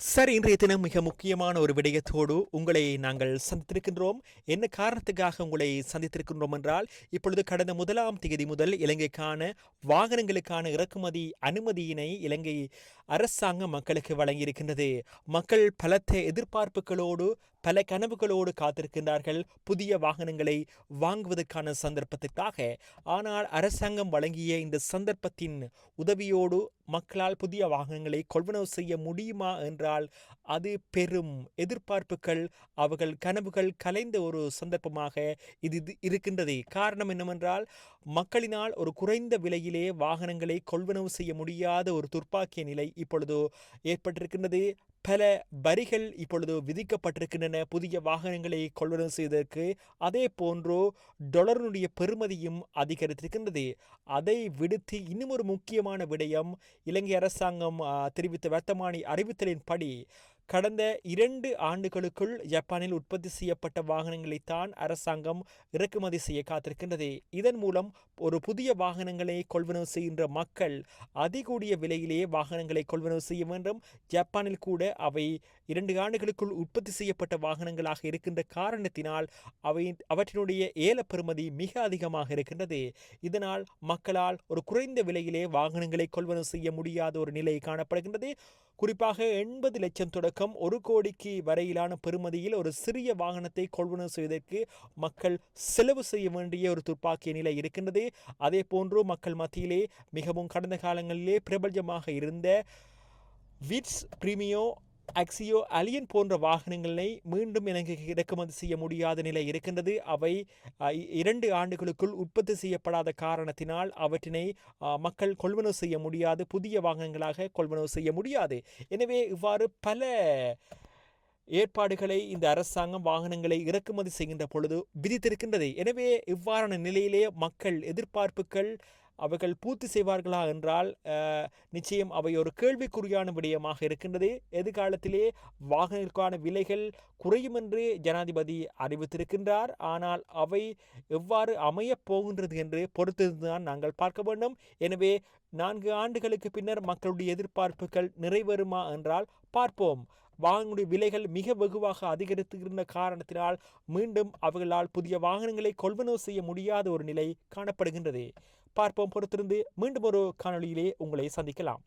சரி இன்றைய தினம் மிக முக்கியமான ஒரு விடயத்தோடு உங்களை நாங்கள் சந்தித்திருக்கின்றோம். என்ன காரணத்துக்காக உங்களை சந்தித்திருக்கின்றோம் என்றால் இப்பொழுது கடந்த முதலாம் தேதி முதல் இலங்கைக்கான வாகனங்களுக்கான இறக்குமதி அனுமதியினை இலங்கை அரசாங்கம் மக்களுக்கு வழங்கியிருக்கின்றது. மக்கள் பலத்த எதிர்பார்ப்புகளோடு பல கனவுகளோடு காத்திருக்கின்றார்கள். புதிய வாகனங்களை வாங்குவதற்கான சந்தர்ப்பத்திற்காக. ஆனால் அரசாங்கம் வழங்கிய இந்த சந்தர்ப்பத்தின் உதவியோடு மக்களால் புதிய வாகனங்களை கொள்வனவு செய்ய முடியுமா என்றால் அது பெரும் எதிர்பார்ப்புகள் அவர்கள் கனவுகள் கலைந்த ஒரு சந்தர்ப்பமாக இது இது இருக்கின்றது. காரணம் என்னவென்றால் மக்களினால் ஒரு குறைந்த விலையிலே வாகனங்களை கொள்வனவு செய்ய முடியாத ஒரு துர்ப்பாக்கிய நிலை இப்பொழுது ஏற்பட்டிருக்கின்றது. பல வரிகள் இப்பொழுது விதிக்கப்பட்டிருக்கின்றன. புதிய வாகனங்களை கொள்வனவு செய்வதற்கு அதே போன்று டொலருடைய பெறுமதியும் அதிகரித்திருக்கின்றது. அதை விடுத்து இன்னும் ஒரு முக்கியமான விடயம் இலங்கை அரசாங்கம் தெரிவித்த வர்த்தமானி அறிவித்தலின்படி கடந்த இரண்டு ஆண்டுகளுக்குள் ஜப்பானில் உற்பத்தி செய்யப்பட்ட வாகனங்களைத்தான் அரசாங்கம் இறக்குமதி செய்ய காத்திருக்கின்றது. இதன் மூலம் ஒரு புதிய வாகனங்களை கொள்வனவு செய்கின்ற மக்கள் அதிகூடிய விலையிலேயே வாகனங்களை கொள்வனவு செய்ய வேண்டும். ஜப்பானில் கூட அவை இரண்டு ஆண்டுகளுக்குள் உற்பத்தி செய்யப்பட்ட வாகனங்களாக இருக்கின்ற காரணத்தினால் அவை அவற்றினுடைய ஏல பெறுமதி மிக அதிகமாக இருக்கின்றது. இதனால் மக்களால் ஒரு குறைந்த விலையிலே வாகனங்களை கொள்வனவு செய்ய முடியாத ஒரு நிலை காணப்படுகின்றது. குறிப்பாக எண்பது லட்சம் தொடக்கம் ஒரு கோடிக்கு வரையிலான பெறுமதியில் ஒரு சிறிய வாகனத்தை கொள்வனவு செய்வதற்கு மக்கள் செலவு செய்ய வேண்டிய ஒரு துப்பாக்கிய நிலை இருக்கின்றது. அதே போன்று மக்கள் மத்தியிலே மிகவும் கடந்த காலங்களிலே பிரபலமாக இருந்த விட்ஸ் பிரீமியோ அக்சியோ அலியன் போன்ற வாகனங்களை மீண்டும் எனக்கு இறக்குமதி செய்ய முடியாத நிலை இருக்கின்றது. அவை இரண்டு ஆண்டுகளுக்குள் உற்பத்தி செய்யப்படாத காரணத்தினால் அவற்றினை மக்கள் கொள்வனவு செய்ய முடியாது. புதிய வாகனங்களாக கொள்வனவு செய்ய முடியாது. எனவே இவ்வாறு பல ஏற்பாடுகளை இந்த அரசாங்கம் வாகனங்களை இறக்குமதி செய்கின்ற பொழுது விதித்திருக்கின்றது. எனவே இவ்வாறான நிலையிலே மக்கள் எதிர்பார்ப்புகள் அவர்கள் பூர்த்தி செய்வார்களா என்றால் நிச்சயம் அவை ஒரு கேள்விக்குறியான விடயமாக இருக்கின்றது. எதிர்காலத்திலே வாகனங்களுக்கான விலைகள் குறையும் என்று ஜனாதிபதி அறிவித்திருக்கின்றார். ஆனால் அவை எவ்வாறு அமையப் போகின்றது என்று பொறுத்திருந்துதான் நாங்கள் பார்க்க வேண்டும். எனவே நான்கு ஆண்டுகளுக்கு பின்னர் மக்களுடைய எதிர்பார்ப்புகள் நிறைவேறுமா என்றால் பார்ப்போம். வாகனங்களுடைய விலைகள் மிக வெகுவாக அதிகரித்து இருந்த காரணத்தினால் மீண்டும் அவர்களால் புதிய வாகனங்களை கொள்வனவு செய்ய முடியாத ஒரு நிலை காணப்படுகின்றது. பார்ப்போம் பொறுத்திருந்து மீண்டும் ஒரு காணொலியிலே உங்களை சந்திக்கலாம்.